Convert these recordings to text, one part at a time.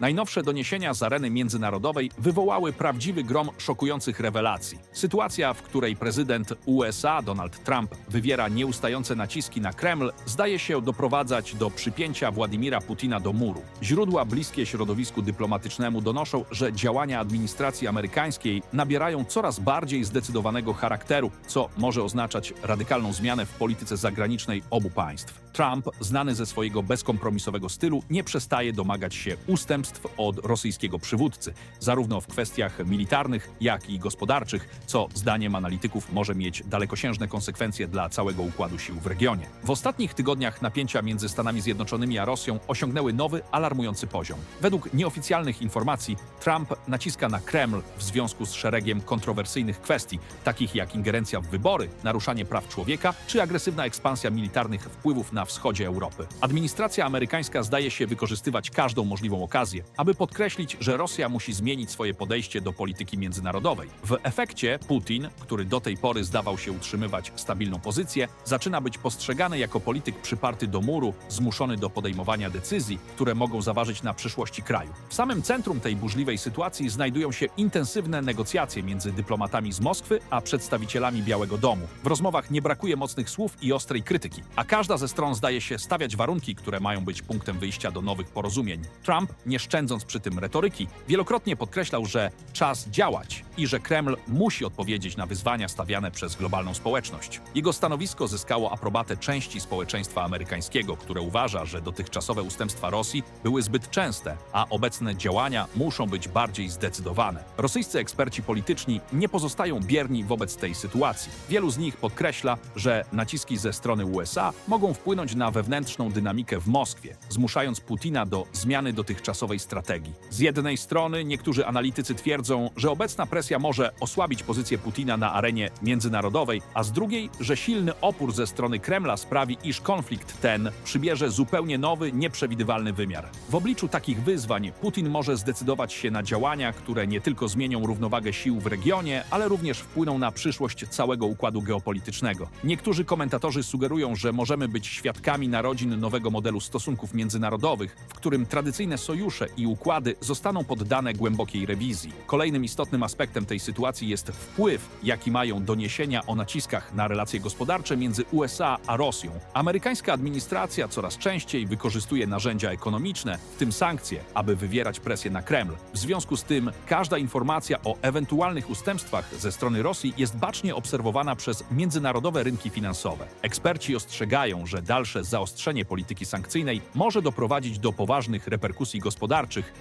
Najnowsze doniesienia z areny międzynarodowej wywołały prawdziwy grom szokujących rewelacji. Sytuacja, w której prezydent USA Donald Trump wywiera nieustające naciski na Kreml, zdaje się doprowadzać do przypięcia Władimira Putina do muru. Źródła bliskie środowisku dyplomatycznemu donoszą, że działania administracji amerykańskiej nabierają coraz bardziej zdecydowanego charakteru, co może oznaczać radykalną zmianę w polityce zagranicznej obu państw. Trump, znany ze swojego bezkompromisowego stylu, nie przestaje domagać się ustępstw od rosyjskiego przywódcy, zarówno w kwestiach militarnych, jak i gospodarczych, co zdaniem analityków może mieć dalekosiężne konsekwencje dla całego układu sił w regionie. W ostatnich tygodniach napięcia między Stanami Zjednoczonymi a Rosją osiągnęły nowy, alarmujący poziom. Według nieoficjalnych informacji Trump naciska na Kreml w związku z szeregiem kontrowersyjnych kwestii, takich jak ingerencja w wybory, naruszanie praw człowieka czy agresywna ekspansja militarnych wpływów na wschodzie Europy. Administracja amerykańska zdaje się wykorzystywać każdą możliwą okazję, aby podkreślić, że Rosja musi zmienić swoje podejście do polityki międzynarodowej. W efekcie Putin, który do tej pory zdawał się utrzymywać stabilną pozycję, zaczyna być postrzegany jako polityk przyparty do muru, zmuszony do podejmowania decyzji, które mogą zaważyć na przyszłości kraju. W samym centrum tej burzliwej sytuacji znajdują się intensywne negocjacje między dyplomatami z Moskwy a przedstawicielami Białego Domu. W rozmowach nie brakuje mocnych słów i ostrej krytyki, a każda ze stron zdaje się stawiać warunki, które mają być punktem wyjścia do nowych porozumień. Trump, nie szczędząc przy tym retoryki, wielokrotnie podkreślał, że czas działać i że Kreml musi odpowiedzieć na wyzwania stawiane przez globalną społeczność. Jego stanowisko zyskało aprobatę części społeczeństwa amerykańskiego, które uważa, że dotychczasowe ustępstwa Rosji były zbyt częste, a obecne działania muszą być bardziej zdecydowane. Rosyjscy eksperci polityczni nie pozostają bierni wobec tej sytuacji. Wielu z nich podkreśla, że naciski ze strony USA mogą wpłynąć na wewnętrzną dynamikę w Moskwie, zmuszając Putina do zmiany dotychczasowej strategii. Z jednej strony niektórzy analitycy twierdzą, że obecna presja może osłabić pozycję Putina na arenie międzynarodowej, a z drugiej, że silny opór ze strony Kremla sprawi, iż konflikt ten przybierze zupełnie nowy, nieprzewidywalny wymiar. W obliczu takich wyzwań Putin może zdecydować się na działania, które nie tylko zmienią równowagę sił w regionie, ale również wpłyną na przyszłość całego układu geopolitycznego. Niektórzy komentatorzy sugerują, że możemy być świadkami narodzin nowego modelu stosunków międzynarodowych, w którym tradycyjne sojusze i układy zostaną poddane głębokiej rewizji. Kolejnym istotnym aspektem tej sytuacji jest wpływ, jaki mają doniesienia o naciskach na relacje gospodarcze między USA a Rosją. Amerykańska administracja coraz częściej wykorzystuje narzędzia ekonomiczne, w tym sankcje, aby wywierać presję na Kreml. W związku z tym każda informacja o ewentualnych ustępstwach ze strony Rosji jest bacznie obserwowana przez międzynarodowe rynki finansowe. Eksperci ostrzegają, że dalsze zaostrzenie polityki sankcyjnej może doprowadzić do poważnych reperkusji gospodarczych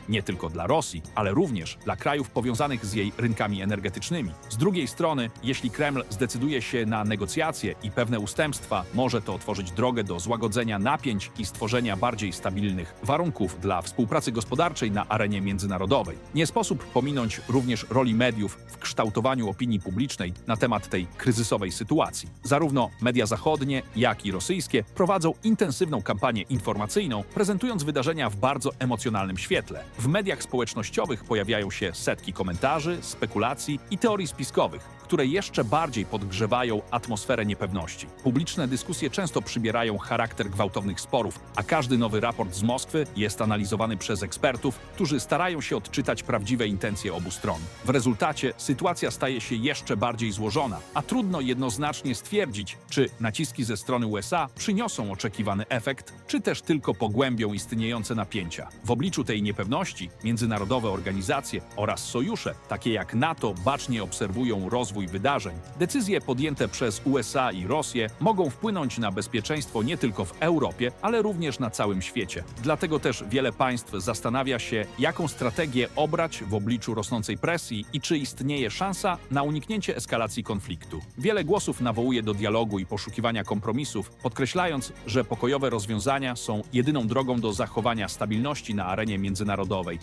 nie tylko dla Rosji, ale również dla krajów powiązanych z jej rynkami energetycznymi. Z drugiej strony, jeśli Kreml zdecyduje się na negocjacje i pewne ustępstwa, może to otworzyć drogę do złagodzenia napięć i stworzenia bardziej stabilnych warunków dla współpracy gospodarczej na arenie międzynarodowej. Nie sposób pominąć również roli mediów w kształtowaniu opinii publicznej na temat tej kryzysowej sytuacji. Zarówno media zachodnie, jak i rosyjskie prowadzą intensywną kampanię informacyjną, prezentując wydarzenia w bardzo emocjonalnym świetle. W mediach społecznościowych pojawiają się setki komentarzy, spekulacji i teorii spiskowych, które jeszcze bardziej podgrzewają atmosferę niepewności. Publiczne dyskusje często przybierają charakter gwałtownych sporów, a każdy nowy raport z Moskwy jest analizowany przez ekspertów, którzy starają się odczytać prawdziwe intencje obu stron. W rezultacie sytuacja staje się jeszcze bardziej złożona, a trudno jednoznacznie stwierdzić, czy naciski ze strony USA przyniosą oczekiwany efekt, czy też tylko pogłębią istniejące napięcia. W obliczu tej niepewności międzynarodowe organizacje oraz sojusze, takie jak NATO, bacznie obserwują rozwój wydarzeń. Decyzje podjęte przez USA i Rosję mogą wpłynąć na bezpieczeństwo nie tylko w Europie, ale również na całym świecie. Dlatego też wiele państw zastanawia się, jaką strategię obrać w obliczu rosnącej presji i czy istnieje szansa na uniknięcie eskalacji konfliktu. Wiele głosów nawołuje do dialogu i poszukiwania kompromisów, podkreślając, że pokojowe rozwiązania są jedyną drogą do zachowania stabilności na arenie międzynarodowej.